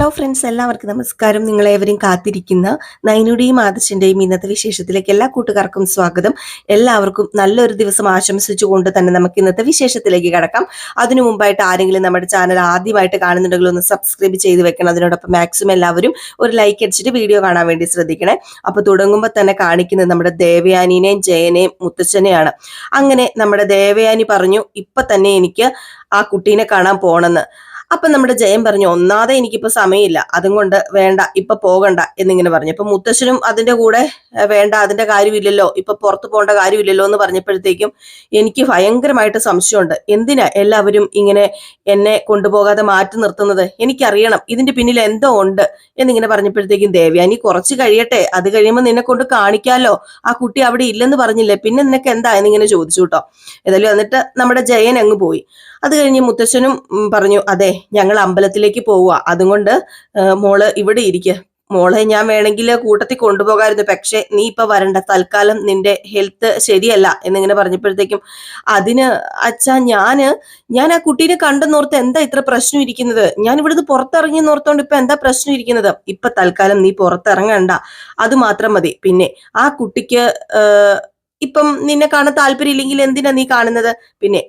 Hello friends എല്ലാവർക്കും നമസ്കാരം. നിങ്ങളേവരും കാത്തിരിക്കുന്ന നൈനുടെയും ആദർശിന്റെയും ഇന്നത്തെ വിശേഷത്തിലേക്ക് എല്ലാ കൂട്ടുകാർക്കും സ്വാഗതം. എല്ലാവർക്കും നല്ലൊരു ദിവസം ആശംസിച്ചുകൊണ്ട് തന്നെ നമുക്ക് ഇന്നത്തെ വിശേഷത്തിലേക്ക് കടക്കാം. അതിനു മുമ്പായിട്ട് ആരെങ്കിലും നമ്മുടെ ചാനൽ ആദ്യമായിട്ട് കാണുന്നുണ്ടെങ്കിൽ ഒന്ന് സബ്സ്ക്രൈബ് ചെയ്ത് വെക്കണം. അതിനോടൊപ്പം മാക്സിമം എല്ലാവരും ഒരു ലൈക്ക് അടിച്ചിട്ട് വീഡിയോ കാണാൻ വേണ്ടി ശ്രദ്ധിക്കണേ. അപ്പൊ തുടങ്ങുമ്പോൾ തന്നെ കാണിക്കുന്നത് നമ്മുടെ ദേവയാനിനെയും ജയനെയും മുത്തച്ഛനെയാണ്. അങ്ങനെ നമ്മുടെ ദേവയാനി പറഞ്ഞു ഇപ്പൊ തന്നെ എനിക്ക് ആ കുട്ടീനെ കാണാൻ പോണെന്ന്. അപ്പൊ നമ്മുടെ ജയൻ പറഞ്ഞു ഒന്നാതെ എനിക്കിപ്പോ സമയമില്ല. അതും കൊണ്ട് വേണ്ട ഇപ്പൊ പോകണ്ട എന്നിങ്ങനെ പറഞ്ഞു. അപ്പൊ മുത്തശ്ശനും അതിന്റെ കൂടെ വേണ്ട അതിന്റെ കാര്യമില്ലല്ലോ ഇപ്പൊ പുറത്തു പോകേണ്ട കാര്യമില്ലല്ലോ എന്ന് പറഞ്ഞപ്പോഴത്തേക്കും എനിക്ക് ഭയങ്കരമായിട്ട് സംശയമുണ്ട്. എന്തിനാ എല്ലാവരും ഇങ്ങനെ എന്നെ കൊണ്ടുപോകാതെ മാറ്റി നിർത്തുന്നത്? എനിക്കറിയണം ഇതിന്റെ പിന്നിൽ എന്തോ ഉണ്ട് എന്നിങ്ങനെ പറഞ്ഞപ്പോഴത്തേക്കും ദേവ്യാനി കുറച്ച് കഴിയട്ടെ. അത് കഴിയുമ്പോൾ നിന്നെ കൊണ്ട് കാണിക്കാലോ. ആ കുട്ടി അവിടെ ഇല്ലെന്ന് പറഞ്ഞില്ലേ പിന്നെ നിനക്ക് എന്താ? എന്നിങ്ങനെ ചോദിച്ചു കേട്ടോ. ഏതായാലും എന്നിട്ട് നമ്മുടെ ജയൻ അങ്ങ് പോയി. അത് കഴിഞ്ഞ് മുത്തശ്ശനും പറഞ്ഞു അതെ ഞങ്ങൾ അമ്പലത്തിലേക്ക് പോവുക അതുകൊണ്ട് മോൾ ഇവിടെ ഇരിക്കുക മോളെ ഞാൻ വേണമെങ്കിൽ കൂട്ടത്തിൽ കൊണ്ടുപോകാമായിരുന്നു. പക്ഷേ നീ ഇപ്പൊ വരണ്ട. തൽക്കാലം നിന്റെ ഹെൽത്ത് ശരിയല്ല. എന്നിങ്ങനെ പറഞ്ഞപ്പോഴത്തേക്കും അതിന് അച്ഛാ ഞാൻ ഞാൻ ആ കുട്ടീനെ കണ്ടെന്നോർത്ത് എന്താ ഇത്ര പ്രശ്നം ഇരിക്കുന്നത്? ഞാൻ ഇവിടുന്ന് പുറത്തിറങ്ങി നോർത്തോണ്ട് ഇപ്പൊ എന്താ പ്രശ്നം ഇരിക്കുന്നത്? ഇപ്പൊ തൽക്കാലം നീ പുറത്തിറങ്ങണ്ട. അത് മാത്രം മതി. പിന്നെ ആ കുട്ടിക്ക് ഇപ്പം നിന്നെ കാണാൻ താല്പര്യം ഇല്ലെങ്കിൽ എന്തിനാ നീ കാണുന്നത്? പിന്നെ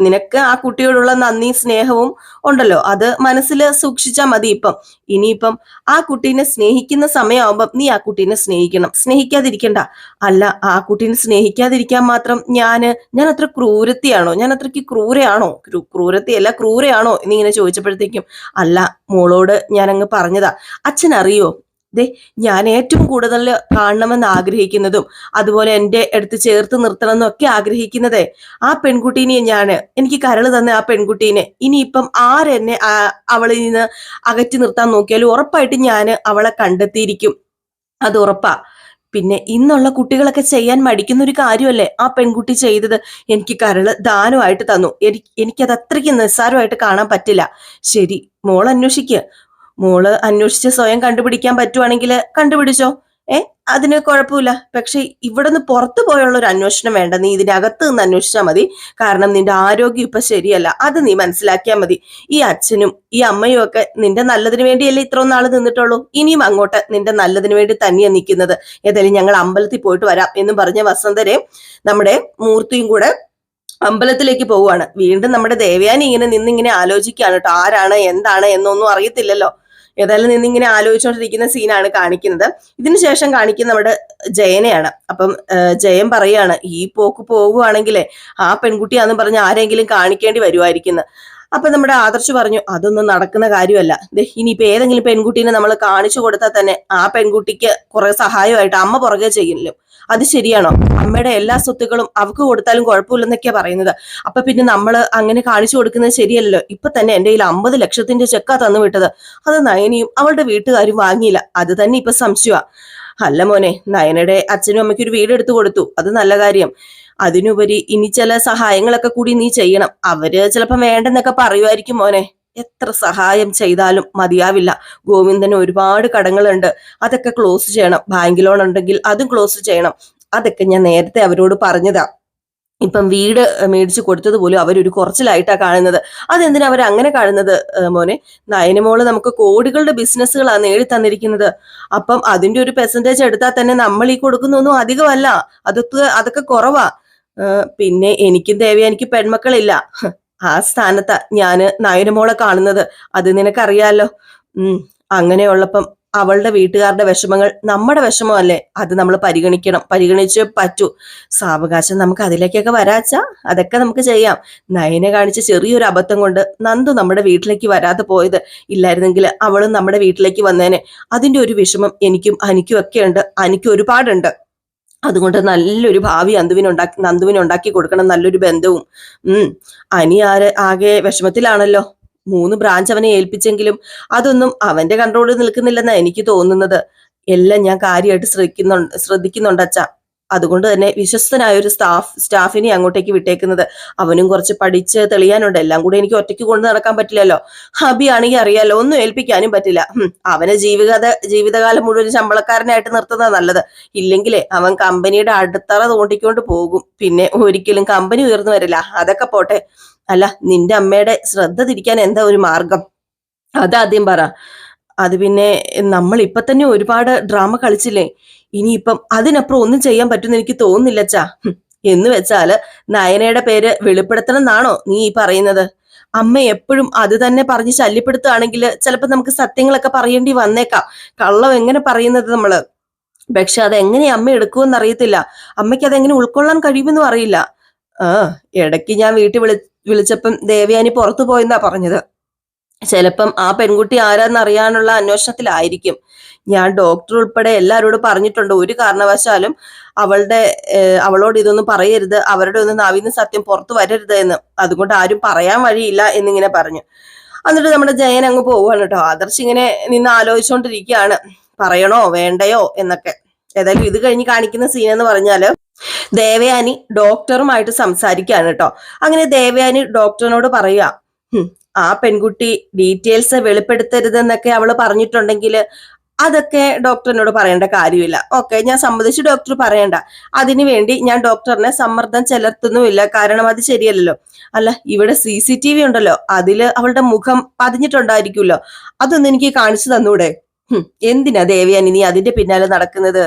നിനക്ക് ആ കുട്ടിയോടുള്ള നന്ദി സ്നേഹവും ഉണ്ടല്ലോ. അത് മനസ്സിൽ സൂക്ഷിച്ചാൽ മതി ഇപ്പം. ഇനിയിപ്പം ആ കുട്ടീനെ സ്നേഹിക്കുന്ന സമയമാകുമ്പം നീ ആ കുട്ടീനെ സ്നേഹിക്കണം. സ്നേഹിക്കാതിരിക്കണ്ട. അല്ല ആ കുട്ടീനെ സ്നേഹിക്കാതിരിക്കാൻ മാത്രം ഞാൻ ഞാൻ അത്ര ക്രൂരത്തിയാണോ? ഞാൻ അത്രയ്ക്ക് ക്രൂരയാണോ? ക്രൂ- ക്രൂരത്തിയല്ല ക്രൂരയാണോ? എന്നിങ്ങനെ ചോദിച്ചപ്പോഴത്തേക്കും അല്ല മോളോട് ഞാൻ അങ്ങ് പറഞ്ഞതാ. അച്ഛൻ അറിയോ ദേ ഞാൻ ഏറ്റവും കൂടുതൽ കാണണമെന്ന് ആഗ്രഹിക്കുന്നതും അതുപോലെ എന്റെ അടുത്ത് ചേർത്ത് നിർത്തണമെന്നും ഒക്കെ ആഗ്രഹിക്കുന്നതേ. ആ പെൺകുട്ടീനെ ഞാൻ എനിക്ക് കരൾ തന്ന ആ പെൺകുട്ടീനെ ഇനിയിപ്പം ആരെന്നെ അവളിൽ നിന്ന് അകറ്റി നിർത്താൻ നോക്കിയാലും ഉറപ്പായിട്ട് ഞാൻ അവളെ കണ്ടെത്തിയിരിക്കും. അത് ഉറപ്പാ. പിന്നെ ഇന്നുള്ള കുട്ടികളൊക്കെ ചെയ്യാൻ മടിക്കുന്ന ഒരു കാര്യമല്ലേ? ആ പെൺകുട്ടി ചെയ്തത് എനിക്ക് കരൾ ദാനമായിട്ട് തന്നു. എനിക്ക് എനിക്കത് അത്രയ്ക്ക് നിസ്സാരമായിട്ട് കാണാൻ പറ്റില്ല. ശരി മോൾ അന്വേഷിക്കുക മോൾ അന്വേഷിച്ച് സ്വയം കണ്ടുപിടിക്കാൻ പറ്റുവാണെങ്കിൽ കണ്ടുപിടിച്ചോ. ഏ? അതിന് കുഴപ്പമില്ല. പക്ഷെ ഇവിടെ നിന്ന് പുറത്തു പോയുള്ള ഒരു അന്വേഷണം വേണ്ട. നീ ഇതിനകത്ത് നിന്ന് അന്വേഷിച്ചാൽ മതി. കാരണം നിന്റെ ആരോഗ്യം ഇപ്പൊ ശരിയല്ല. അത് നീ മനസ്സിലാക്കിയാൽ മതി. ഈ അച്ഛനും ഈ അമ്മയും ഒക്കെ നിന്റെ നല്ലതിന് വേണ്ടിയല്ലേ ഇത്രയും നാൾ നിന്നിട്ടുള്ളൂ? ഇനിയും അങ്ങോട്ട് നിന്റെ നല്ലതിന് വേണ്ടി തന്നെയാണ് നിൽക്കുന്നത്. ഏതായാലും ഞങ്ങൾ അമ്പലത്തിൽ പോയിട്ട് വരാം എന്നും പറഞ്ഞ വസന്തരെ നമ്മുടെ മൂർത്തിയും കൂടെ അമ്പലത്തിലേക്ക് പോവുകയാണ്. വീണ്ടും നമ്മുടെ ദേവയാനി ഇങ്ങനെ നിന്നിങ്ങനെ ആലോചിക്കുകയാണ് കേട്ടോ. ആരാണ് എന്താണ് എന്നൊന്നും അറിയത്തില്ലല്ലോ. ഏതായാലും നിന്നിങ്ങനെ ആലോചിച്ചുകൊണ്ടിരിക്കുന്ന സീനാണ് കാണിക്കുന്നത്. ഇതിനുശേഷം കാണിക്കുന്ന നമ്മുടെ ജയനെയാണ്. അപ്പം ജയൻ പറയാണ് ഈ പോക്ക് പോകുവാണെങ്കിലേ ആ പെൺകുട്ടിയാന്ന് പറഞ്ഞ് ആരെങ്കിലും കാണിക്കേണ്ടി വരുമായിരിക്കുന്നു അപ്പൊ നമ്മുടെ ആദർശ് പറഞ്ഞു അതൊന്നും നടക്കുന്ന കാര്യമല്ല. ഇനിയിപ്പോ ഏതെങ്കിലും പെൺകുട്ടീനെ നമ്മൾ കാണിച്ചു കൊടുത്താൽ തന്നെ ആ പെൺകുട്ടിക്ക് കുറെ സഹായമായിട്ട് അമ്മ പുറകെ ചെയ്യില്ലോ അത് ശരിയാണോ? അമ്മയുടെ എല്ലാ സ്വത്തുക്കളും അവക്ക് കൊടുത്താലും കുഴപ്പമില്ലെന്നൊക്കെയാ പറയുന്നത്. അപ്പൊ പിന്നെ നമ്മൾ അങ്ങനെ കാണിച്ചു കൊടുക്കുന്നത് ശരിയല്ലല്ലോ. ഇപ്പൊ തന്നെ എന്റെ കയ്യിൽ അമ്പത് ലക്ഷത്തിന്റെ ചെക്കാ തന്നു വിട്ടത്. അത് നയനിയും അവളുടെ വീട്ടുകാരും വാങ്ങിയില്ല. അത് തന്നെ ഇപ്പൊ സംശയമാ അല്ല മോനെ നയനയുടെ അച്ഛനും അമ്മയ്ക്ക് ഒരു വീട് എടുത്തു കൊടുത്തു. അത് നല്ല കാര്യം. അതിനുപരി ഇനി ചില സഹായങ്ങളൊക്കെ കൂടി നീ ചെയ്യണം. അവർ ചിലപ്പം വേണ്ടെന്നൊക്കെ പറയുമായിരിക്കും മോനെ. എത്ര സഹായം ചെയ്താലും മതിയാവില്ല. ഗോവിന്ദന് ഒരുപാട് കടങ്ങളുണ്ട്. അതൊക്കെ ക്ലോസ് ചെയ്യണം. ബാങ്ക് ലോൺ ഉണ്ടെങ്കിൽ അതും ക്ലോസ് ചെയ്യണം. അതൊക്കെ ഞാൻ നേരത്തെ അവരോട് പറഞ്ഞതാ. ഇപ്പം വീട് മേടിച്ചു കൊടുത്തത് പോലും അവരൊരു കുറച്ചിലായിട്ടാ കാണുന്നത്. അതെന്തിനാ അവർ അങ്ങനെ കാണുന്നത് മോനെ? നയനമോൾ നമുക്ക് കോടികളുടെ ബിസിനസ്സുകളാണ് നേടി തന്നിരിക്കുന്നത്. അപ്പം അതിന്റെ ഒരു പെർസെന്റേജ് എടുത്താൽ തന്നെ നമ്മൾ ഈ കൊടുക്കുന്നൊന്നും അധികമല്ല. അതൊക്കെ അതൊക്കെ കുറവാ. പിന്നെ എനിക്കും ദേവി എനിക്ക് പെൺമക്കളില്ല. ആ സ്ഥാനത്താ ഞാൻ നയനമോളെ കാണുന്നത്. അത് നിനക്കറിയാലോ? ഉം അങ്ങനെയുള്ളപ്പം അവളുടെ വീട്ടുകാരുടെ വിഷമങ്ങൾ നമ്മുടെ വിഷമമല്ലേ? അത് നമ്മൾ പരിഗണിക്കണം. പരിഗണിച്ച് പറ്റൂ. സാവകാശം നമുക്ക് അതിലേക്കൊക്കെ വരാച്ച അതൊക്കെ നമുക്ക് ചെയ്യാം. നയനെ കാണിച്ച് ചെറിയൊരു അബദ്ധം കൊണ്ട് നന്ദു നമ്മുടെ വീട്ടിലേക്ക് വരാതെ പോയത് ഇല്ലായിരുന്നെങ്കിൽ അവളും നമ്മുടെ വീട്ടിലേക്ക് വന്നേനെ. അതിന്റെ ഒരു വിഷമം എനിക്കും അനിക്കും ഒക്കെ ഉണ്ട്. അനിക്കും ഒരുപാടുണ്ട്. അതുകൊണ്ട് നല്ലൊരു ഭാവി അന്തുവിനുണ്ടാക്കി നന്ദുവിന് ഉണ്ടാക്കി കൊടുക്കണം നല്ലൊരു ബന്ധവും. ഉം. അനി ആരെ ആകെ വിഷമത്തിലാണല്ലോ. മൂന്ന് ബ്രാഞ്ച് അവനെ ഏൽപ്പിച്ചെങ്കിലും അതൊന്നും അവന്റെ കൺട്രോളിൽ നിൽക്കുന്നില്ലെന്നാണ് എനിക്ക് തോന്നുന്നത്. എല്ലാം ഞാൻ കാര്യമായിട്ട് ശ്രദ്ധിക്കുന്നുണ്ട് ശ്രദ്ധിക്കുന്നുണ്ട് അച്ഛ. അതുകൊണ്ട് തന്നെ വിശ്വസ്തനായ ഒരു സ്റ്റാഫ് സ്റ്റാഫിനെ അങ്ങോട്ടേക്ക് വിട്ടേക്കുന്നത്. അവനും കുറച്ച് പഠിച്ച് തെളിയാനുണ്ട്. എല്ലാം കൂടെ എനിക്ക് ഒറ്റയ്ക്ക് കൊണ്ട് നടക്കാൻ പറ്റില്ലല്ലോ. ഹബി ആണെങ്കിൽ അറിയാലോ ഒന്നും ഏൽപ്പിക്കാനും പറ്റില്ല. അവനെ ജീവിത ജീവിതകാലം മുഴുവൻ ശമ്പളക്കാരനായിട്ട് നിർത്തുന്നത് നല്ലത്. ഇല്ലെങ്കിലേ അവൻ കമ്പനിയുടെ അടുത്തറ തോണ്ടിക്കൊണ്ട് പോകും. പിന്നെ ഒരിക്കലും കമ്പനി ഉയർന്നു വരില്ല. അതൊക്കെ പോട്ടെ. അല്ല നിന്റെ അമ്മയുടെ ശ്രദ്ധ തിരിക്കാൻ എന്താ ഒരു മാർഗം? അതാദ്യം പറ. അത് പിന്നെ നമ്മൾ ഇപ്പൊ തന്നെ ഒരുപാട് ഡ്രാമ കളിച്ചില്ലേ? ഇനിയിപ്പം അതിനപ്പുറം ഒന്നും ചെയ്യാൻ പറ്റുമെന്ന് എനിക്ക് തോന്നുന്നില്ല അച്ഛാ എന്ന് വെച്ചാൽ നയനയുടെ പേര് വെളിപ്പെടുത്തണം എന്നാണോ നീ ഈ പറയുന്നത്? അമ്മ എപ്പോഴും അത് തന്നെ പറഞ്ഞ് ശല്യപ്പെടുത്തുകയാണെങ്കിൽ ചിലപ്പോ നമുക്ക് സത്യങ്ങളൊക്കെ പറയേണ്ടി വന്നേക്കാം. കള്ളം എങ്ങനെ പറയുന്നത് നമ്മൾ? പക്ഷെ അതെങ്ങനെ അമ്മ എടുക്കുമെന്ന് അറിയത്തില്ല. അമ്മയ്ക്ക് അതെങ്ങനെ ഉൾക്കൊള്ളാൻ കഴിയുമെന്നും അറിയില്ല. ആ ഇടയ്ക്ക് ഞാൻ വീട്ടിൽ വിളി വിളിച്ചപ്പം ദേവയാനി പുറത്തു പോയെന്നാ പറഞ്ഞത്. ചിലപ്പം ആ പെൺകുട്ടി ആരാന്ന് അറിയാനുള്ള അന്വേഷണത്തിലായിരിക്കും. ഞാൻ ഡോക്ടർ ഉൾപ്പെടെ എല്ലാവരോടും പറഞ്ഞിട്ടുണ്ട്. ഒരു കാരണവശാലും അവളുടെ അവളോട് ഇതൊന്നും പറയരുത്. അവരുടെ ഒന്നും നവീന സത്യം പുറത്തു വരരുത് എന്ന്. അതുകൊണ്ട് ആരും പറയാൻ വഴിയില്ല എന്നിങ്ങനെ പറഞ്ഞു. എന്നിട്ട് നമ്മുടെ ജയൻ അങ്ങ് പോവുകയാണ് കേട്ടോ. ആദർശ് ഇങ്ങനെ നിന്ന് ആലോചിച്ചുകൊണ്ടിരിക്കുകയാണ് പറയണോ? വേണ്ടയോ? എന്നൊക്കെ. ഏതായാലും ഇത് കഴിഞ്ഞ് കാണിക്കുന്ന സീൻ എന്ന് പറഞ്ഞാൽ ദേവയാനി ഡോക്ടറുമായിട്ട് സംസാരിക്കുകയാണ് കേട്ടോ. അങ്ങനെ ദേവയാനി ഡോക്ടറിനോട് പറയുക "ഹും, ആ പെൺകുട്ടി ഡീറ്റെയിൽസ് വെളിപ്പെടുത്തരുതെന്നൊക്കെ അവൾ പറഞ്ഞിട്ടുണ്ടെങ്കിൽ അതൊക്കെ ഡോക്ടറിനോട് പറയേണ്ട കാര്യമില്ല. ഓക്കെ ഞാൻ സമ്മതിച്ച് ഡോക്ടർ പറയണ്ട. അതിനു വേണ്ടി ഞാൻ ഡോക്ടറിനെ സമ്മർദ്ദം ചെലുത്തുന്നുമില്ല കാരണം അത് ശരിയല്ലല്ലോ. അല്ല ഇവിടെ സി സി ടി വി ഉണ്ടല്ലോ. അതിൽ അവളുടെ മുഖം പതിഞ്ഞിട്ടുണ്ടായിരിക്കുമല്ലോ. അതൊന്നും എനിക്ക് കാണിച്ചു തന്നൂടെ? എന്തിനാ ദേവിയാനി നീ അതിന്റെ പിന്നാലെ നടക്കുന്നത്?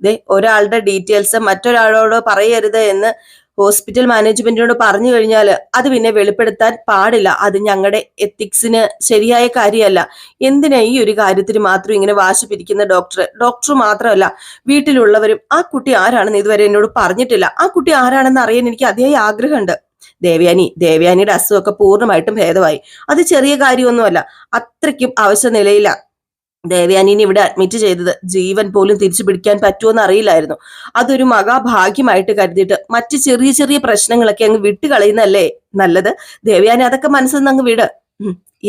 ദേ ഒരാളുടെ ഡീറ്റെയിൽസ് മറ്റൊരാളോട് പറയരുത് എന്ന് ഹോസ്പിറ്റൽ മാനേജ്മെന്റിനോട് പറഞ്ഞു കഴിഞ്ഞാൽ അത് പിന്നെ വെളിപ്പെടുത്താൻ പാടില്ല. അത് ഞങ്ങളുടെ എത്തിക്സിന് ശരിയായ കാര്യമല്ല. എന്തിനാ ഈ ഒരു കാര്യത്തിന് മാത്രം ഇങ്ങനെ വാശി പിരിക്കുന്ന ഡോക്ടർ ഡോക്ടർ മാത്രമല്ല വീട്ടിലുള്ളവരും ആ കുട്ടി ആരാണെന്ന് ഇതുവരെ എന്നോട് പറഞ്ഞിട്ടില്ല. ആ കുട്ടി ആരാണെന്ന് അറിയാൻ എനിക്ക് അതിയായ ആഗ്രഹമുണ്ട്. ദേവയാനി ദേവയാനിയുടെ അസുഖമൊക്കെ പൂർണമായിട്ടും ഭേദമായി. അത് ചെറിയ കാര്യമൊന്നുമല്ല. അത്രയ്ക്കും അവശ നിലയില ദേവയാനിനെ ഇവിടെ അഡ്മിറ്റ് ചെയ്തത് ജീവൻ പോലും തിരിച്ചു പിടിക്കാൻ പറ്റുമെന്ന് അറിയില്ലായിരുന്നു. അതൊരു മഹാഭാഗ്യമായിട്ട് കരുതിയിട്ട് മറ്റ് ചെറിയ ചെറിയ പ്രശ്നങ്ങളൊക്കെ അങ്ങ് വിട്ട് കളയുന്നല്ലേ നല്ലത്? ദേവയാനി അതൊക്കെ മനസ്സിൽ നിന്ന് അങ്ങ് വിട്.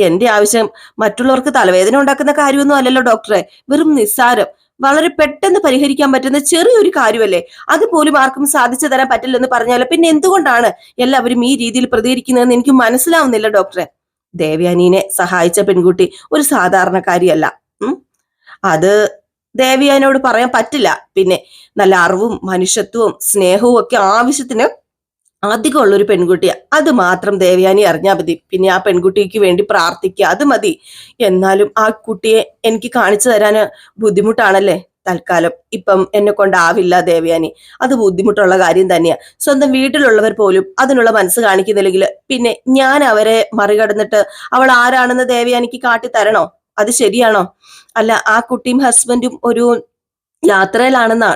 എന്റെ ആവശ്യം മറ്റുള്ളവർക്ക് തലവേദന ഉണ്ടാക്കുന്ന കാര്യമൊന്നും അല്ലല്ലോ ഡോക്ടറെ. വെറും നിസ്സാരം. വളരെ പെട്ടെന്ന് പരിഹരിക്കാൻ പറ്റുന്ന ചെറിയൊരു കാര്യമല്ലേ? അതുപോലും ആർക്കും സാധിച്ചു തരാൻ പറ്റില്ലെന്ന് പറഞ്ഞാലോ? പിന്നെ എന്തുകൊണ്ടാണ് എല്ലാവരും ഈ രീതിയിൽ പ്രതികരിക്കുന്നതെന്ന് എനിക്ക് മനസ്സിലാവുന്നില്ല ഡോക്ടറെ. ദേവയാനീനെ സഹായിച്ച പെൺകുട്ടി ഒരു സാധാരണക്കാരിയല്ല. അത് ദേവിയാനോട് പറയാൻ പറ്റില്ല. പിന്നെ നല്ല അറിവും മനുഷ്യത്വവും സ്നേഹവും ഒക്കെ ആവശ്യത്തിന് അധികമുള്ള ഒരു പെൺകുട്ടിയാ. അത് മാത്രം ദേവയാനി അറിഞ്ഞാൽ മതി. പിന്നെ ആ പെൺകുട്ടിക്ക് വേണ്ടി പ്രാർത്ഥിക്കുക അത് മതി. എന്നാലും ആ കുട്ടിയെ എനിക്ക് കാണിച്ചു തരാന് ബുദ്ധിമുട്ടാണല്ലേ തൽക്കാലം. ഇപ്പം എന്നെ കൊണ്ടാവില്ല ദേവയാനി. അത് ബുദ്ധിമുട്ടുള്ള കാര്യം തന്നെയാ. സ്വന്തം വീട്ടിലുള്ളവർ പോലും അതിനുള്ള മനസ്സ് കാണിക്കുന്നില്ലെങ്കിൽ പിന്നെ ഞാൻ അവരെ മറികടന്നിട്ട് അവൾ ആരാണെന്ന് ദേവയാനിക്ക് കാട്ടി തരണോ അത് ശരിയാണോ? അല്ല ആ കുട്ടിയും ഹസ്ബൻഡും ഒരു യാത്രയിലാണെന്നാ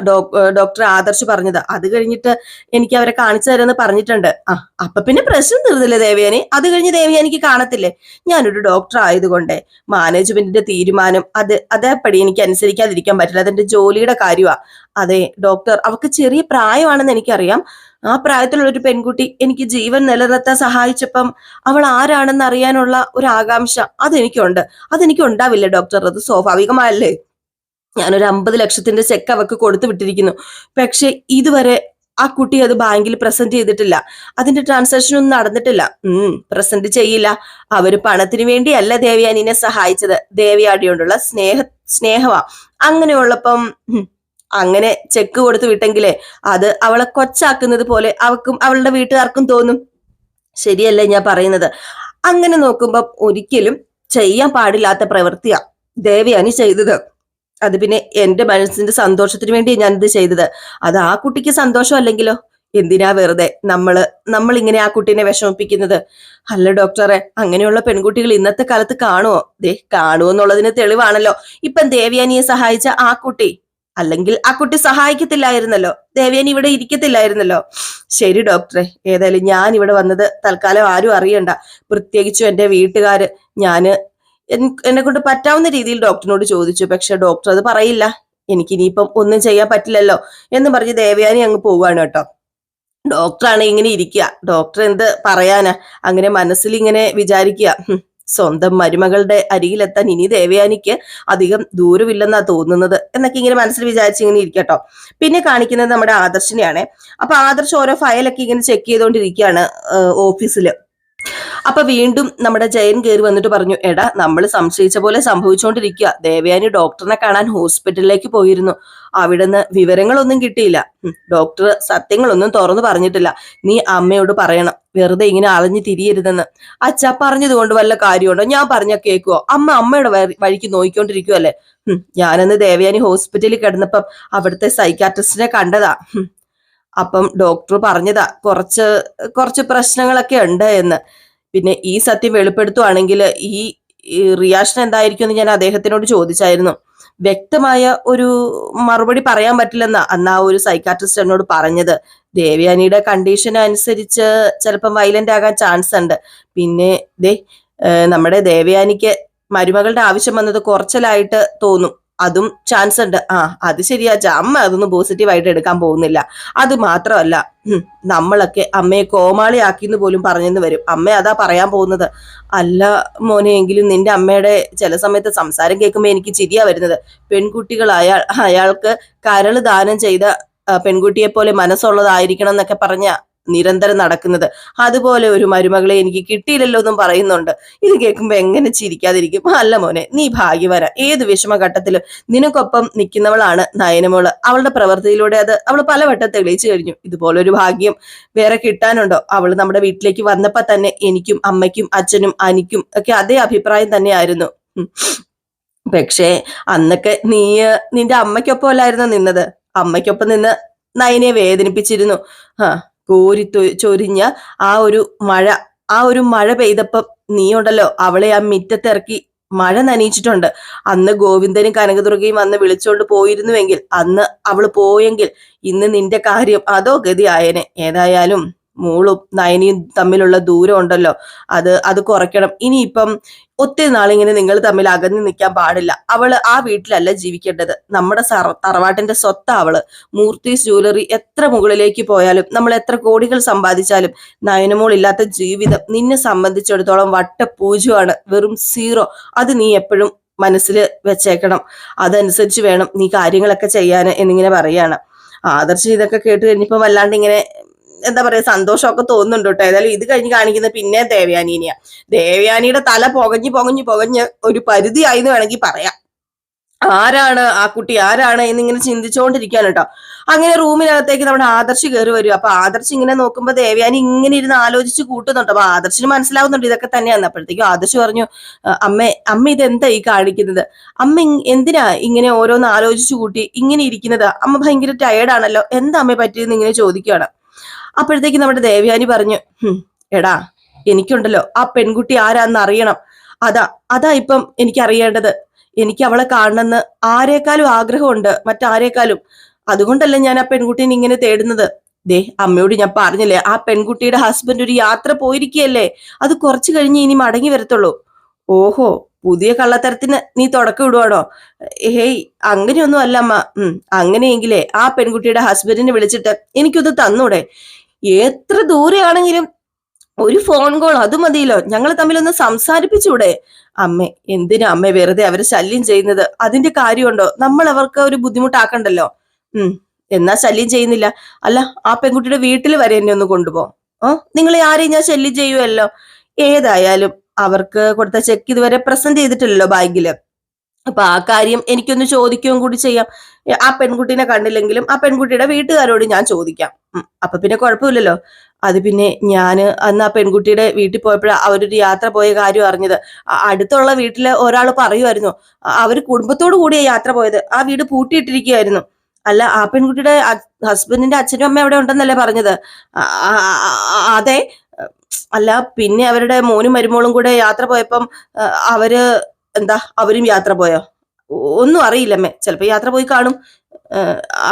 ഡോക്ടർ ആദർശ് പറഞ്ഞത്. അത് കഴിഞ്ഞിട്ട് എനിക്ക് അവരെ കാണിച്ചു തരാമെന്ന് പറഞ്ഞിട്ടുണ്ട്. ആ അപ്പൊ പിന്നെ പ്രശ്നം തീർന്നില്ലേ ദേവയാനി? അത് കഴിഞ്ഞ് ദേവയാനിക്ക് കാണത്തില്ലേ? ഞാനൊരു ഡോക്ടർ ആയതുകൊണ്ട് മാനേജ്മെന്റിന്റെ തീരുമാനം അത് അതേപടി എനിക്ക് അനുസരിക്കാതിരിക്കാൻ പറ്റില്ല. അതെന്റെ ജോലിയുടെ കാര്യമാ അതെ ഡോക്ടർ അവർക്ക് ചെറിയ പ്രായമാണെന്ന് എനിക്കറിയാം. ആ പ്രായത്തിലുള്ള ഒരു പെൺകുട്ടി എനിക്ക് ജീവൻ നിലനിർത്താൻ സഹായിച്ചപ്പം അവൾ ആരാണെന്ന് അറിയാനുള്ള ഒരു ആകാംക്ഷ അതെനിക്കുണ്ട്. അതെനിക്ക് ഉണ്ടാവില്ല ഡോക്ടർ? അത് സ്വാഭാവികമായല്ലേ? ഞാനൊരു അമ്പത് ലക്ഷത്തിന്റെ ചെക്ക് അവക്ക് കൊടുത്തു വിട്ടിരിക്കുന്നു. പക്ഷെ ഇതുവരെ ആ കുട്ടി അത് ബാങ്കിൽ പ്രസന്റ് ചെയ്തിട്ടില്ല. അതിന്റെ ട്രാൻസാക്ഷൻ ഒന്നും നടന്നിട്ടില്ല. ഉം പ്രസന്റ് ചെയ്യില്ല. അവർ പണത്തിന് വേണ്ടിയല്ല ദേവയാനിനെ സഹായിച്ചത്. ദേവിയാടിയോണ്ടുള്ള സ്നേഹ സ്നേഹമാ അങ്ങനെയുള്ളപ്പം അങ്ങനെ ചെക്ക് കൊടുത്തു വിട്ടെങ്കിലേ അത് അവളെ കൊച്ചാക്കുന്നത് പോലെ അവക്കും അവളുടെ വീട്ടുകാർക്കും തോന്നും. ശരിയല്ലേ ഞാൻ പറയുന്നത്? അങ്ങനെ നോക്കുമ്പോൾ ഒരിക്കലും ചെയ്യാൻ പാടില്ലാത്ത പ്രവൃത്തിയാ ദേവിയാണ് ചെയ്തത്. അത് പിന്നെ എന്റെ മനസ്സിന്റെ സന്തോഷത്തിന് വേണ്ടി ഞാനിത് ചെയ്തത്. അത് ആ കുട്ടിക്ക് സന്തോഷം അല്ലെങ്കിലോ? എന്തിനാ വെറുതെ നമ്മൾ നമ്മൾ ഇങ്ങനെ ആ കുട്ടീനെ വിഷമിപ്പിക്കുന്നത്? അല്ല ഡോക്ടറെ അങ്ങനെയുള്ള പെൺകുട്ടികൾ ഇന്നത്തെ കാലത്ത് കാണുമോ ദേ കാണുമോ എന്നുള്ളതിന് തെളിവാണല്ലോ. ഇപ്പം ദേവിയാനിയെ സഹായിച്ച ആ കുട്ടി അല്ലെങ്കിൽ ആ കുട്ടി സഹായിക്കത്തില്ലായിരുന്നല്ലോ. ദേവയാനി ഇവിടെ ഇരിക്കത്തില്ലായിരുന്നല്ലോ. ശരി ഡോക്ടറെ ഏതായാലും ഞാൻ ഇവിടെ വന്നത് തൽക്കാലം ആരും അറിയണ്ട. പ്രത്യേകിച്ചും എന്റെ വീട്ടുകാര് ഞാൻ എന്നെ കൊണ്ട് പറ്റാവുന്ന രീതിയിൽ ഡോക്ടറിനോട് ചോദിച്ചു. പക്ഷെ ഡോക്ടർ അത് പറയില്ല. എനിക്ക് ഇനിയിപ്പം ഒന്നും ചെയ്യാൻ പറ്റില്ലല്ലോ എന്ന് പറഞ്ഞ് ദേവയാനി അങ്ങ് പോവാണ് കേട്ടോ. ഡോക്ടറാണ് ഇങ്ങനെ ഇരിക്കുക. ഡോക്ടർ എന്ത് പറയാനാ? അങ്ങനെ മനസ്സിൽ ഇങ്ങനെ വിചാരിക്കുക സ്വന്തം മരുമകളുടെ അരികിലെത്താൻ ഇനി ദേവയാനിക്ക് അധികം ദൂരമില്ലെന്നാ തോന്നുന്നത് എന്നൊക്കെ ഇങ്ങനെ മനസ്സിൽ വിചാരിച്ച് ഇങ്ങനെ ഇരിക്കട്ടോ പിന്നെ കാണിക്കുന്നത് നമ്മുടെ ആദർശിനെയാണ്. അപ്പൊ ആദർശ് ഓരോ ഫയലൊക്കെ ഇങ്ങനെ ചെക്ക് ചെയ്തുകൊണ്ടിരിക്കുകയാണ് ഓഫീസിൽ അപ്പൊ വീണ്ടും നമ്മുടെ ജയൻ കയറി വന്നിട്ട് പറഞ്ഞു എടാ നമ്മൾ സംശയിച്ച പോലെ സംഭവിച്ചുകൊണ്ടിരിക്കുക ദേവയാനി ഡോക്ടറിനെ കാണാൻ ഹോസ്പിറ്റലിലേക്ക് പോയിരുന്നു. അവിടുന്ന് വിവരങ്ങളൊന്നും കിട്ടിയില്ല. ഡോക്ടർ സത്യങ്ങളൊന്നും തുറന്നു പറഞ്ഞിട്ടില്ല. നീ അമ്മയോട് പറയണം. വെറുതെ ഇങ്ങനെ അളഞ്ഞു തിരിയരുതെന്ന്. അച്ഛ പറഞ്ഞത് കൊണ്ട് വല്ല കാര്യമുണ്ടോ? ഞാൻ പറഞ്ഞ കേൾക്കുവോ? അമ്മ അമ്മയുടെ വഴി- വഴിക്ക് നോക്കിക്കൊണ്ടിരിക്കുവല്ലേ ഉം, ഞാനന്ന് ദേവയാനി ഹോസ്പിറ്റലിൽ കിടന്നപ്പം അവിടുത്തെ സൈക്കാട്രിസ്റ്റിനെ കണ്ടതാ. അപ്പം ഡോക്ടർ പറഞ്ഞതാ കുറച്ച് കുറച്ച് പ്രശ്നങ്ങളൊക്കെ ഉണ്ട് എന്ന്. പിന്നെ ഈ സത്യം വെളിപ്പെടുത്തുവാണെങ്കിൽ ഈ റിയാക്ഷൻ എന്തായിരിക്കും എന്ന് ഞാൻ അദ്ദേഹത്തിനോട് ചോദിച്ചായിരുന്നു. വ്യക്തമായ ഒരു മറുപടി പറയാൻ പറ്റില്ലെന്ന് അന്ന് ആ ഒരു സൈക്കാട്രിസ്റ്റ് എന്നോട് പറഞ്ഞത്. ദേവയാനിയുടെ കണ്ടീഷൻ അനുസരിച്ച് ചിലപ്പം വയലന്റ് ആകാൻ ചാൻസ് ഉണ്ട്. പിന്നെ ദേ നമ്മുടെ ദേവയാനിക്ക് മരുമകളുടെ ആവശ്യം വന്നത് കുറച്ചിലായിട്ട് തോന്നും. അതും ചാൻസ് ഉണ്ട്. ആ അത് ശരിയാ. അമ്മ അതൊന്നും പോസിറ്റീവായിട്ട് എടുക്കാൻ പോകുന്നില്ല. അത് മാത്രമല്ല നമ്മളൊക്കെ അമ്മയെ കോമാളിയാക്കിന്ന് പോലും പറഞ്ഞെന്ന് വരും. അമ്മ അതാ പറയാൻ പോകുന്നത്. അല്ല മോനെ എങ്കിലും നിന്റെ അമ്മയുടെ ചില സമയത്ത് സംസാരം കേൾക്കുമ്പോൾ എനിക്ക് ചിരിയാ വരുന്നത്. പെൺകുട്ടികൾ അയാൾ അയാൾക്ക് കരൾ ദാനം ചെയ്ത പെൺകുട്ടിയെ പോലെ മനസ്സുള്ളതായിരിക്കണം എന്നൊക്കെ പറഞ്ഞ നിരന്തരം നടക്കുന്നത്. അതുപോലെ ഒരു മരുമകളെ എനിക്ക് കിട്ടിയില്ലല്ലോ എന്നും പറയുന്നുണ്ട്. ഇത് കേൾക്കുമ്പോൾ എങ്ങനെ ചിരിക്കാതിരിക്കും? അല്ല മോനെ നീ ഭാഗ്യവര ഏത് വിഷമഘട്ടത്തിലും നിനക്കൊപ്പം നിൽക്കുന്നവളാണ് നയനമോൾ. അവളുടെ പ്രവൃത്തിയിലൂടെ അത് അവൾ പലവട്ടം തെളിയിച്ചു കഴിഞ്ഞു. ഇതുപോലൊരു ഭാഗ്യം വേറെ കിട്ടാനുണ്ടോ? അവൾ നമ്മുടെ വീട്ടിലേക്ക് വന്നപ്പോ തന്നെ എനിക്കും അമ്മയ്ക്കും അച്ഛനും അനിക്കും ഒക്കെ അതേ അഭിപ്രായം തന്നെയായിരുന്നു. പക്ഷേ അന്നൊക്കെ നീ നിന്റെ അമ്മയ്ക്കൊപ്പം അല്ലായിരുന്നു നിന്നത്? അമ്മയ്ക്കൊപ്പം നിന്ന് നയനെ വേദനിപ്പിച്ചിരുന്നു. ആ കോരി ചൊരിഞ്ഞ ആ ഒരു മഴ ആ ഒരു മഴ പെയ്തപ്പം നീ ഉണ്ടല്ലോ അവളെ ആ മിറ്റത്തിറക്കി മഴ നനയിച്ചിട്ടുണ്ട്. അന്ന് ഗോവിന്ദനും കനകദുർഗയും അന്ന് വിളിച്ചോണ്ട് പോയിരുന്നുവെങ്കിൽ അന്ന് അവൾ പോയെങ്കിൽ ഇന്ന് നിന്റെ കാര്യം അതോ ഗതി ആയനെ ഏതായാലും മോളും നയനിയും തമ്മിലുള്ള ദൂരം ഉണ്ടല്ലോ. അത് അത് കുറയ്ക്കണം. ഇനിയിപ്പം ഒത്തിരി നാളിങ്ങനെ നിങ്ങൾ തമ്മിൽ അകന്നു നിൽക്കാൻ പാടില്ല. അവൾ ആ വീട്ടിലല്ല ജീവിക്കേണ്ടത്. നമ്മുടെ തറവാട്ടിന്റെ സ്വത്ത് അവൾ. മൂർത്തീസ് ജ്വല്ലറി എത്ര മുകളിലേക്ക് പോയാലും നമ്മൾ എത്ര കോടികൾ സമ്പാദിച്ചാലും നയനമോൾ ഇല്ലാത്ത ജീവിതം നിന്നെ സംബന്ധിച്ചിടത്തോളം വട്ടപൂജമാണ് വെറും സീറോ. അത് നീ എപ്പോഴും മനസ്സിൽ വെച്ചേക്കണം. അതനുസരിച്ച് വേണം നീ കാര്യങ്ങളൊക്കെ ചെയ്യാൻ എന്നിങ്ങനെ പറയാണ്. ആദർശ് ഇതൊക്കെ കേട്ട് കഴിഞ്ഞപ്പോ വല്ലാണ്ട് ഇങ്ങനെ എന്താ പറയാ സന്തോഷമൊക്കെ തോന്നുന്നുണ്ട് കേട്ടോ. ഏതായാലും ഇത് കഴിഞ്ഞ് കാണിക്കുന്ന പിന്നെ ദേവയാനീനെയാ. ദേവയാനിയുടെ തല പുകഞ്ഞു പുകഞ്ഞു പുകഞ്ഞ് ഒരു പരിധിയായി എന്ന് വേണമെങ്കിൽ പറയാം. ആരാണ് ആ കുട്ടി? ആരാണ് എന്നിങ്ങനെ ചിന്തിച്ചുകൊണ്ടിരിക്കുകയാണ് കേട്ടോ. അങ്ങനെ റൂമിനകത്തേക്ക് നമ്മുടെ ആദർശ് കയറി വരും. അപ്പൊ ആദർശ് ഇങ്ങനെ നോക്കുമ്പോ ദേവയാനി ഇങ്ങനെ ഇരുന്ന് ആലോചിച്ച് കൂട്ടുന്നുണ്ട്. അപ്പൊ ആദർശിന് മനസ്സിലാവുന്നുണ്ട് ഇതൊക്കെ തന്നെയാണ് അപ്പോഴത്തേക്കും ആദർശ് പറഞ്ഞു "അ, അമ്മ അമ്മ ഇത് എന്താ ഈ കാണിക്കുന്നത്? അമ്മ എന്തിനാ ഇങ്ങനെ ഓരോന്ന് ആലോചിച്ചു കൂട്ടി ഇങ്ങനെ ഇരിക്കുന്നത്? അമ്മ ഭയങ്കര ടയേർഡാണല്ലോ എന്താ അമ്മയെ പറ്റിയെന്ന് ഇങ്ങനെ ചോദിക്കുകയാണ്. അപ്പോഴത്തേക്ക് നമ്മുടെ ദേവ്യാനി പറഞ്ഞു എടാ എനിക്കുണ്ടല്ലോ ആ പെൺകുട്ടി ആരാന്ന് അറിയണം. അതാ അതാ ഇപ്പം എനിക്ക് അറിയേണ്ടത് എനിക്ക് അവളെ കാണണമെന്ന് ആരേക്കാളും ആഗ്രഹമുണ്ട് മറ്റാരേക്കാളും അതുകൊണ്ടല്ല ഞാൻ ആ പെൺകുട്ടീനെ ഇങ്ങനെ തേടുന്നത്. ദേ അമ്മയോട് ഞാൻ പറഞ്ഞില്ലേ ആ പെൺകുട്ടിയുടെ ഹസ്ബൻഡ് ഒരു യാത്ര പോയിരിക്കുകയല്ലേ? അത് കുറച്ചു കഴിഞ്ഞ് ഇനി മടങ്ങി വരത്തുള്ളൂ. ഓഹോ പുതിയ കള്ളത്തരത്തിന് നീ തുടക്കം ഇടുവാണോ? ഹേയ് അങ്ങനെയൊന്നും അല്ല അമ്മ. ഉം അങ്ങനെയെങ്കിലേ ആ പെൺകുട്ടിയുടെ ഹസ്ബൻഡിനെ വിളിച്ചിട്ട് എനിക്കൊന്ന് തന്നൂടെ? എത്ര ദൂരെയാണെങ്കിലും ഒരു ഫോൺ കോൾ അത് മതിയല്ലോ. ഞങ്ങൾ തമ്മിലൊന്ന് സംസാരിപ്പിച്ചൂടെ? അമ്മ എന്തിനാ അമ്മ വെറുതെ അവരെ ശല്യം ചെയ്യുന്നത്? അതിന്റെ കാര്യമുണ്ടോ? നമ്മൾ അവർക്ക് ഒരു ബുദ്ധിമുട്ടാക്കണ്ടല്ലോ. ഉം എന്നാ ശല്യം ചെയ്യുന്നില്ല. അല്ല ആ പെൺകുട്ടിയുടെ വീട്ടിൽ വരെ എന്നെ ഒന്ന് കൊണ്ടുപോകും ഓ നിങ്ങൾ ആരെയും ഞാൻ ശല്യം ചെയ്യുമല്ലോ ഏതായാലും അവർക്ക് കൊടുത്ത ചെക്ക് ഇതുവരെ പ്രസന്റ് ചെയ്തിട്ടില്ലല്ലോ ബാങ്കിൽ അപ്പൊ ആ കാര്യം എനിക്കൊന്ന് ചോദിക്കുകയും കൂടി ചെയ്യാം. ആ പെൺകുട്ടീനെ കണ്ടില്ലെങ്കിലും ആ പെൺകുട്ടിയുടെ വീട്ടുകാരോട് ഞാൻ ചോദിക്കാം. അപ്പൊ പിന്നെ കുഴപ്പമില്ലല്ലോ. അത് പിന്നെ ഞാൻ അന്ന് ആ പെൺകുട്ടിയുടെ വീട്ടിൽ പോയപ്പോഴാ അവരൊരു യാത്ര പോയ കാര്യം അറിഞ്ഞത്. അടുത്തുള്ള വീട്ടിലെ ഒരാൾ പറയുമായിരുന്നു അവർ കുടുംബത്തോടു കൂടിയ യാത്ര പോയത്. ആ വീട് പൂട്ടിയിട്ടിരിക്കുകയായിരുന്നു അല്ല ആ പെൺകുട്ടിയുടെ ഹസ്ബൻഡിന്റെ അച്ഛനും അമ്മ അവിടെ ഉണ്ടെന്നല്ലേ പറഞ്ഞത്. അതെ. അല്ല പിന്നെ അവരുടെ മോനും മരുമോളും കൂടെ യാത്ര പോയപ്പം അവർ എന്താ? അവരും യാത്ര പോയോ? ഒന്നും അറിയില്ലമ്മേ ചിലപ്പോ യാത്ര പോയി കാണും.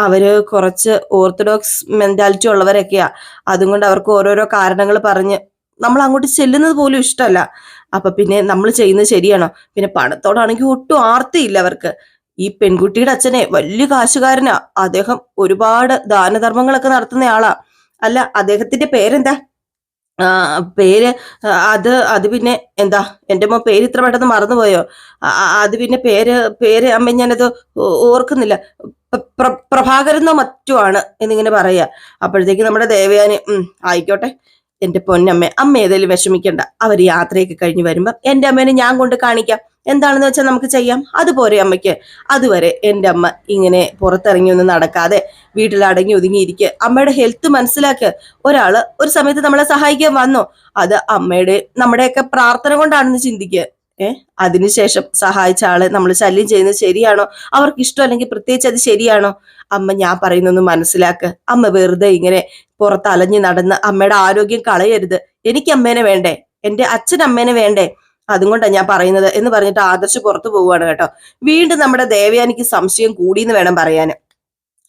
അവർ കുറച്ച് ഓർത്തഡോക്സ് മെന്റാലിറ്റി ഉള്ളവരൊക്കെയാ. അതും കൊണ്ട് അവർക്ക് ഓരോരോ കാരണങ്ങൾ പറഞ്ഞ് നമ്മൾ അങ്ങോട്ട് ചെല്ലുന്നത് പോലും ഇഷ്ടമല്ല അപ്പൊ പിന്നെ നമ്മൾ ചെയ്യുന്നത് ശരിയാണോ? പിന്നെ പണത്തോടാണെങ്കിൽ ഒട്ടും ആർത്തിയില്ല അവർക്ക്. ഈ പെൺകുട്ടിയുടെ അച്ഛനെ വലിയ കാശുകാരനാ. അദ്ദേഹം ഒരുപാട് ദാനധർമ്മങ്ങളൊക്കെ നടത്തുന്ന ആളാ. അല്ല അദ്ദേഹത്തിന്റെ പേരെന്താ? പേര് അത് അത് പിന്നെ എന്താ എന്റെ മോ പേര് ഇത്ര പെട്ടെന്ന് മറന്നുപോയോ? അത് പിന്നെ പേര് പേര് അമ്മ ഞാനത് ഓർക്കുന്നില്ല. പ്ര- പ്ര- പ്രഭാകരനോ മറ്റോ ആണ് എന്നിങ്ങനെ പറയാ അപ്പോഴത്തേക്ക് നമ്മുടെ ദേവയാനി ആയിക്കോട്ടെ. എന്റെ പൊന്നമ്മ അമ്മ ഏതായാലും വിഷമിക്കണ്ട. അവർ യാത്രയൊക്കെ കഴിഞ്ഞ് വരുമ്പം എന്റെ അമ്മേനെ ഞാൻ കൊണ്ട് കാണിക്കാം. എന്താണെന്ന് വെച്ചാൽ നമുക്ക് ചെയ്യാം. അതുപോലെ അമ്മയ്ക്ക്. അതുവരെ എന്റെ അമ്മ ഇങ്ങനെ പുറത്തിറങ്ങി ഒന്നും നടക്കാതെ വീട്ടിൽ അടങ്ങി ഒതുങ്ങിയിരിക്കുക അമ്മയുടെ ഹെൽത്ത് മനസ്സിലാക്കുക ഒരാൾ ഒരു സമയത്ത് നമ്മളെ സഹായിക്കാൻ വന്നോ. അത് അമ്മയുടെ നമ്മുടെയൊക്കെ പ്രാർത്ഥന കൊണ്ടാണെന്ന് ചിന്തിക്കുക ഏ? അതിനുശേഷം സഹായിച്ച ആളെ നമ്മൾ ശല്യം ചെയ്യുന്നത് ശരിയാണോ? അവർക്ക് ഇഷ്ടം അല്ലെങ്കിൽ പ്രത്യേകിച്ച് അത് ശരിയാണോ? അമ്മ ഞാൻ പറയുന്നൊന്ന് മനസ്സിലാക്ക. അമ്മ വെറുതെ ഇങ്ങനെ പുറത്ത് അലഞ്ഞു നടന്ന് അമ്മയുടെ ആരോഗ്യം കളയരുത്. എനിക്ക് അമ്മേനെ വേണ്ടേ? എന്റെ അച്ഛൻ അമ്മേനെ വേണ്ടേ? അതുകൊണ്ടാണ് ഞാൻ പറയുന്നത് എന്ന് പറഞ്ഞിട്ട് ആദർശ് പുറത്തു പോവുകയാണ് കേട്ടോ. വീണ്ടും നമ്മുടെ ദേവയാനിക്ക് സംശയം കൂടിയെന്ന് വേണം പറയാൻ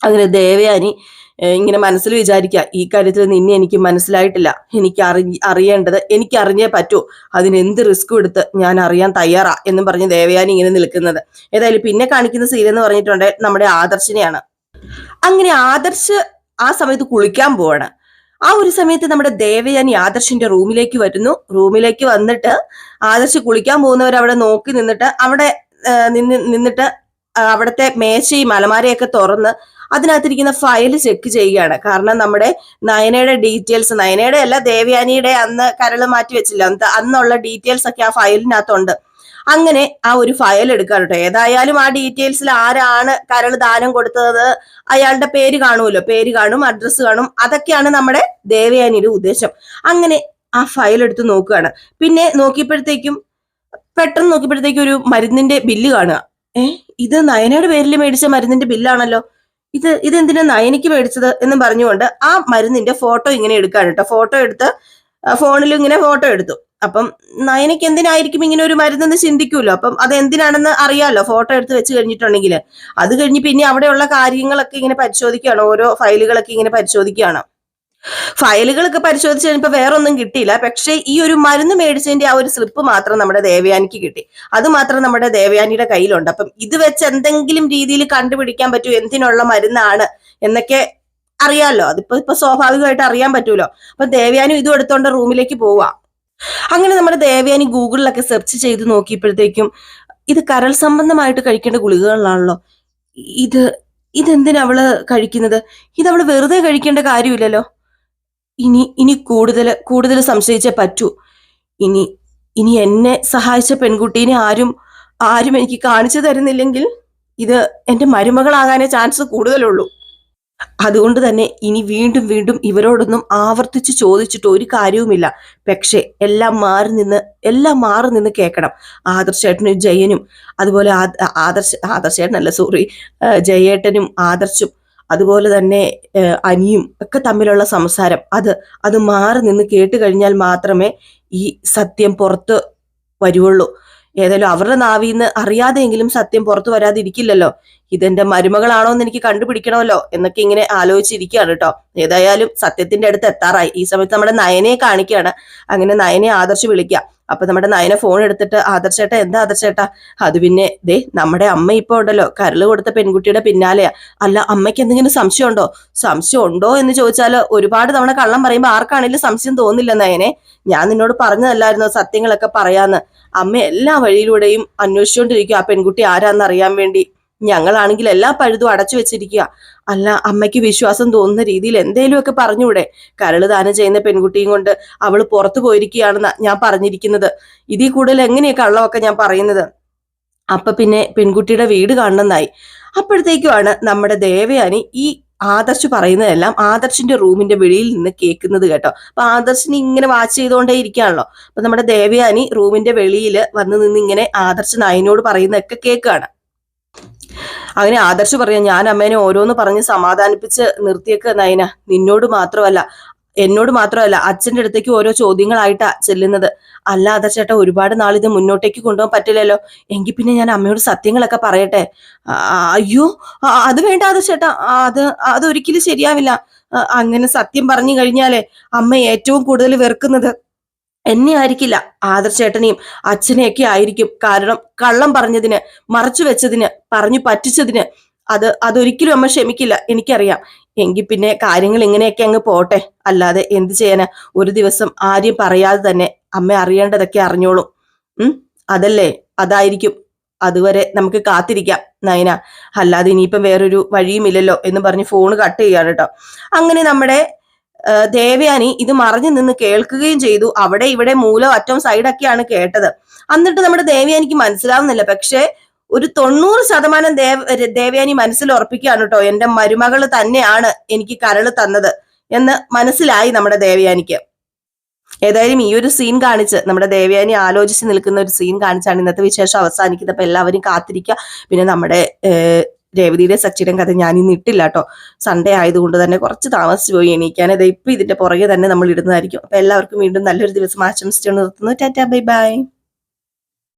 അങ്ങനെ ദേവയാനി ഏഹ്, ഇങ്ങനെ മനസ്സിൽ വിചാരിക്കുക ഈ കാര്യത്തിൽ നിന്നെ എനിക്ക് മനസ്സിലായിട്ടില്ല. എനിക്ക് അറി അറിയേണ്ടത് എനിക്ക് അറിഞ്ഞേ പറ്റൂ. അതിന് എന്ത് റിസ്ക് എടുത്ത് ഞാൻ അറിയാൻ തയ്യാറാ എന്നും പറഞ്ഞ് ദേവയാനി ഇങ്ങനെ നിൽക്കുന്നത്. ഏതായാലും പിന്നെ കാണിക്കുന്ന സീൻ എന്ന് പറഞ്ഞിട്ടുണ്ട് നമ്മുടെ ആദർശിനെയാണ്. അങ്ങനെ ആദർശ് ആ സമയത്ത് കുളിക്കാൻ പോവാണ്. ആ ഒരു സമയത്ത് നമ്മുടെ ദേവയാനി ആദർശിന്റെ റൂമിലേക്ക് വരുന്നു. റൂമിലേക്ക് വന്നിട്ട് ആദർശ് കുളിക്കാൻ പോകുന്നവർ അവിടെ നോക്കി നിന്നിട്ട് അവിടെ നിന്ന് നിന്നിട്ട് അവിടുത്തെ മേശയും അലമാരയൊക്കെ തുറന്ന് അതിനകത്തിരിക്കുന്ന ഫയൽ ചെക്ക് ചെയ്യുകയാണ്. കാരണം നമ്മുടെ നയനയുടെ ഡീറ്റെയിൽസ് നയനയുടെ അല്ല ദേവയാനിയുടെ അന്ന് കരൾ മാറ്റി വെച്ചില്ല. അന്ന് അന്നുള്ള ഡീറ്റെയിൽസ് ഒക്കെ ആ ഫയലിനകത്തുണ്ട് അങ്ങനെ ആ ഒരു ഫയൽ എടുക്കാൻ കേട്ടോ ഏതായാലും ആ ഡീറ്റെയിൽസിൽ ആരാണ് കരൾ ദാനം കൊടുത്തത്? അയാളുടെ പേര് കാണുമല്ലോ. പേര് കാണും അഡ്രസ്സ് കാണും. അതൊക്കെയാണ് നമ്മുടെ ദേവയാനിയുടെ ഉദ്ദേശം. അങ്ങനെ ആ ഫയൽ എടുത്ത് നോക്കുകയാണ്. പിന്നെ നോക്കിയപ്പോഴത്തേക്കും പെട്ടെന്ന് നോക്കിയപ്പോഴത്തേക്കും ഒരു മരുന്നിന്റെ ബില്ല് കാണുക. ഏഹ് ഇത് നയനയുടെ പേരിൽ മേടിച്ച മരുന്നിന്റെ ബില്ലാണല്ലോ ഇത് ഇതെന്തിനാ എനിക്ക് മേടിച്ചത് എന്ന് പറഞ്ഞുകൊണ്ട് ആ മരുന്നിന്റെ ഫോട്ടോ ഇങ്ങനെ എടുക്കാണ് കേട്ടോ ഫോട്ടോ എടുത്ത് ഫോണിൽ ഇങ്ങനെ ഫോട്ടോ എടുത്തു. അപ്പം നയനയ്ക്ക് എന്തിനായിരിക്കും ഇങ്ങനെ ഒരു മരുന്നെന്ന് ചിന്തിക്കുമല്ലോ അപ്പം അത് എന്തിനാണെന്ന് അറിയാലോ? ഫോട്ടോ എടുത്ത് വെച്ച് കഴിഞ്ഞിട്ടുണ്ടെങ്കിൽ അത് കഴിഞ്ഞ് പിന്നെ അവിടെയുള്ള കാര്യങ്ങളൊക്കെ ഇങ്ങനെ പരിശോധിക്കുകയാണ്. ഓരോ ഫയലുകളൊക്കെ ഇങ്ങനെ പരിശോധിക്കുകയാണ്. ഫയലുകളൊക്കെ പരിശോധിച്ച് കഴിഞ്ഞപ്പോൾ വേറൊന്നും കിട്ടിയില്ല. പക്ഷേ ഈ ഒരു മരുന്ന് മേടിച്ചതിന്റെ ആ ഒരു സ്ലിപ്പ് മാത്രം നമ്മുടെ ദേവയാനിക്ക് കിട്ടി. അത് മാത്രം നമ്മുടെ ദേവയാനിയുടെ കയ്യിലുണ്ട്. അപ്പം ഇത് വെച്ച് എന്തെങ്കിലും രീതിയിൽ കണ്ടുപിടിക്കാൻ പറ്റൂ എന്തിനുള്ള മരുന്നാണ് എന്നൊക്കെ അറിയാലോ. അതിപ്പോ ഇപ്പൊ സ്വാഭാവികമായിട്ട് അറിയാൻ പറ്റൂലോ. അപ്പൊ ദേവയാനി ഇതും എടുത്തോണ്ട് റൂമിലേക്ക് പോവാ. അങ്ങനെ നമ്മുടെ ദേവയാനി ഗൂഗിളിലൊക്കെ സെർച്ച് ചെയ്ത് നോക്കിയപ്പോഴത്തേക്കും ഇത് കരൾ സംബന്ധമായിട്ട് കഴിക്കേണ്ട ഗുളികകളാണല്ലോ ഇത് ഇതെന്തിനാ അവൾ കഴിക്കുന്നത്? ഇത് അവൾ വെറുതെ കഴിക്കേണ്ട കാര്യമില്ലല്ലോ. ഇനി ഇനി കൂടുതൽ കൂടുതൽ സംശയിച്ചേ പറ്റൂ. ഇനി ഇനി എന്നെ സഹായിച്ച പെൺകുട്ടീനെ ആരും ആരും എനിക്ക് കാണിച്ചു തരുന്നില്ലെങ്കിൽ ഇത് എന്റെ മരുമകളാകാനേ ചാൻസ് കൂടുതലുള്ളൂ. അതുകൊണ്ട് തന്നെ ഇനി വീണ്ടും വീണ്ടും ഇവരോടൊന്നും ആവർത്തിച്ച് ചോദിച്ചിട്ട് ഒരു കാര്യവുമില്ല. പക്ഷേ എല്ലാം മാറി നിന്ന് എല്ലാം മാറി നിന്ന് കേൾക്കണം. ആദർശേട്ടനും ജയനും അതുപോലെ ആദർശ ആദർശേട്ടനല്ല സോറി ജയേട്ടനും ആദർശും അതുപോലെ തന്നെ അനിയും ഒക്കെ തമ്മിലുള്ള സംസാരം. അത് അത് മാറി നിന്ന് കേട്ട് കഴിഞ്ഞാൽ മാത്രമേ ഈ സത്യം പുറത്ത് വരുവുള്ളൂ. ഏതായാലും അവരുടെ നാവിൽ നിന്ന് അറിയാതെയെങ്കിലും സത്യം പുറത്തു വരാതിരിക്കില്ലല്ലോ. ഇതെന്റെ മരുമകളാണോ എന്ന് എനിക്ക് കണ്ടുപിടിക്കണമല്ലോ എന്നൊക്കെ ഇങ്ങനെ ആലോചിച്ചിരിക്കുകയാണ് കേട്ടോ. ഏതായാലും സത്യത്തിന്റെ അടുത്ത് എത്താറായി. ഈ സമയത്ത് നമ്മുടെ നയനെ കാണിക്കുകയാണ്. അങ്ങനെ നയനെ ആദർശ് വിളിക്കുക. അപ്പൊ നമ്മുടെ നയന ഫോൺ എടുത്തിട്ട് ആദർശേട്ട എന്താ ആദർശേട്ടാ? അത് പിന്നെ ദേ നമ്മുടെ അമ്മ ഇപ്പൊ ഉണ്ടല്ലോ കരൾ കൊടുത്ത പെൺകുട്ടിയുടെ പിന്നാലെയാ. അല്ല അമ്മയ്ക്ക് എന്തെങ്കിലും സംശയം ഉണ്ടോ സംശയം ഉണ്ടോ എന്ന് ചോദിച്ചാൽ ഒരുപാട് തവണ കള്ളം പറയുമ്പോൾ ആർക്കാണെങ്കിലും സംശയം തോന്നില്ല നയനെ. ഞാൻ നിന്നോട് പറഞ്ഞതല്ലായിരുന്നോ സത്യങ്ങളൊക്കെ പറയാന്ന്? അമ്മ എല്ലാ വഴിയിലൂടെയും അന്വേഷിച്ചുകൊണ്ടിരിക്കും ആ പെൺകുട്ടി ആരാന്ന് അറിയാൻ വേണ്ടി. ഞങ്ങളാണെങ്കിൽ എല്ലാ പഴുതും അടച്ചു വെച്ചിരിക്കുക അല്ല അമ്മയ്ക്ക് വിശ്വാസം തോന്നുന്ന രീതിയിൽ എന്തേലുമൊക്കെ പറഞ്ഞൂടെ കരൾ ദാനം ചെയ്യുന്ന പെൺകുട്ടിയും കൊണ്ട് അവൾ പുറത്തു പോയിരിക്കുകയാണെന്നാ ഞാൻ പറഞ്ഞിരിക്കുന്നത്. ഇതിൽ കൂടുതൽ എങ്ങനെയൊക്കെ ഉള്ളതൊക്കെ ഞാൻ പറയുന്നത്? അപ്പൊ പിന്നെ പെൺകുട്ടിയുടെ വീട് കാണണമെന്നായി. അപ്പോഴത്തേക്കുമാണ് നമ്മുടെ ദേവയാനി ഈ ആദർശ് പറയുന്നതെല്ലാം ആദർശിന്റെ റൂമിന്റെ വെളിയിൽ നിന്ന് കേൾക്കുന്നത് കേട്ടോ. അപ്പൊ ആദർശിന് ഇങ്ങനെ വാച്ച് ചെയ്തുകൊണ്ടേ ഇരിക്കുകയാണല്ലോ. അപ്പൊ നമ്മുടെ ദേവയാനി റൂമിന്റെ വെളിയിൽ വന്ന് നിന്ന് ഇങ്ങനെ ആദർശ് നായനോട് പറയുന്നതൊക്കെ കേൾക്കുകയാണ്. അങ്ങനെ ആദർശ് പറയാം ഞാൻ അമ്മേനെ ഓരോന്ന് പറഞ്ഞ് സമാധാനിപ്പിച്ച് നിർത്തിയേക്ക് നയന. നിന്നോട് മാത്രമല്ല എന്നോട് മാത്രമല്ല അച്ഛന്റെ അടുത്തേക്ക് ഓരോ ചോദ്യങ്ങളായിട്ടാ ചെല്ലുന്നത്. അല്ല ആദർശേട്ടാ ഒരുപാട് നാൾ ഇത് മുന്നോട്ടേക്ക് കൊണ്ടുപോകാൻ പറ്റില്ലല്ലോ. എങ്കിൽ പിന്നെ ഞാൻ അമ്മയോട് സത്യങ്ങളൊക്കെ പറയട്ടെ? അയ്യോ അത് വേണ്ട ആദർശേട്ടാ അത് അതൊരിക്കലും ശരിയാവില്ല. അങ്ങനെ സത്യം പറഞ്ഞു കഴിഞ്ഞാലേ അമ്മ ഏറ്റവും കൂടുതൽ വെറുക്കുന്നത്. എന്നെ ആയിരിക്കില്ല. ആദർശേട്ടനെയും അച്ഛനെയൊക്കെ ആയിരിക്കും. കാരണം കള്ളം പറഞ്ഞതിന് മറച്ചു വെച്ചതിന് പറഞ്ഞു പറ്റിച്ചതിന് അത് അതൊരിക്കലും അമ്മ ക്ഷമിക്കില്ല. എനിക്കറിയാം. എങ്കിൽ പിന്നെ കാര്യങ്ങൾ ഇങ്ങനെയൊക്കെ അങ്ങ് പോട്ടെ. അല്ലാതെ എന്ത് ചെയ്യാന്? ഒരു ദിവസം ആരും പറയാതെ തന്നെ അമ്മ അറിയേണ്ടതൊക്കെ അറിഞ്ഞോളും. ഉം? അതല്ലേ? അതായിരിക്കും. അതുവരെ നമുക്ക് കാത്തിരിക്കാം നയന. അല്ലാതെ ഇനിയിപ്പം വേറൊരു വഴിയുമില്ലല്ലോ എന്ന് പറഞ്ഞ് ഫോൺ കട്ട് ചെയ്യാണ് കേട്ടോ. അങ്ങനെ നമ്മുടെ ദേവയാനി ഇത് മറിഞ്ഞു നിന്ന് കേൾക്കുകയും ചെയ്തു. അവിടെ ഇവിടെ മൂലം അറ്റം സൈഡൊക്കെയാണ് കേട്ടത്. എന്നിട്ട് നമ്മുടെ ദേവയാനിക്ക് മനസ്സിലാവുന്നില്ല. പക്ഷെ ഒരു തൊണ്ണൂറ് ശതമാനം ദേവ ദേവയാനി മനസ്സിൽ ഉറപ്പിക്കുകയാണ് കേട്ടോ എന്റെ മരുമകൾ തന്നെയാണ് എനിക്ക് കരൾ തന്നത് എന്ന് മനസ്സിലായി നമ്മുടെ ദേവയാനിക്ക്. ഏതായാലും ഈ ഒരു സീൻ കാണിച്ച് നമ്മുടെ ദേവയാനി ആലോചിച്ച് നിൽക്കുന്ന ഒരു സീൻ കാണിച്ചാണ് ഇന്നത്തെ വിശേഷം അവസാനിക്കുന്നത്. അപ്പൊ എല്ലാവരും കാത്തിരിക്കുക. പിന്നെ നമ്മുടെ രേവതിയുടെ സച്ചിയുടെ കഥ ഞാൻ ഇന്ന് ഇട്ടില്ല കേട്ടോ സൺഡേ ആയതുകൊണ്ട് തന്നെ കുറച്ച് താമസിച്ചു പോയി എണീക്കാൻ. അത് ഇപ്പൊ ഇതിന്റെ പുറകെ തന്നെ നമ്മൾ ഇടുന്നതായിരിക്കും. അപ്പൊ എല്ലാവർക്കും വീണ്ടും നല്ലൊരു ദിവസം ആശംസിച്ചു നിർത്തുന്നു. Tata bye bye.